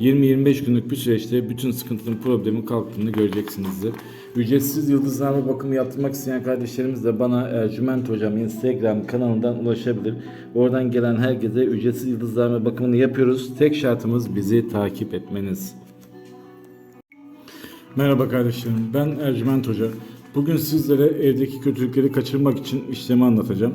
20-25 günlük bir süreçte bütün sıkıntının problemin kalktığını göreceksinizdir. Ücretsiz yıldızname bakımı yaptırmak isteyen kardeşlerimiz de bana Ercüment Hocam Instagram kanalından ulaşabilir. Oradan gelen herkese ücretsiz yıldızname bakımını yapıyoruz. Tek şartımız bizi takip etmeniz. Merhaba kardeşlerim, ben Ercüment Hoca. Bugün sizlere evdeki kötülükleri kaçırmak için işlemi anlatacağım.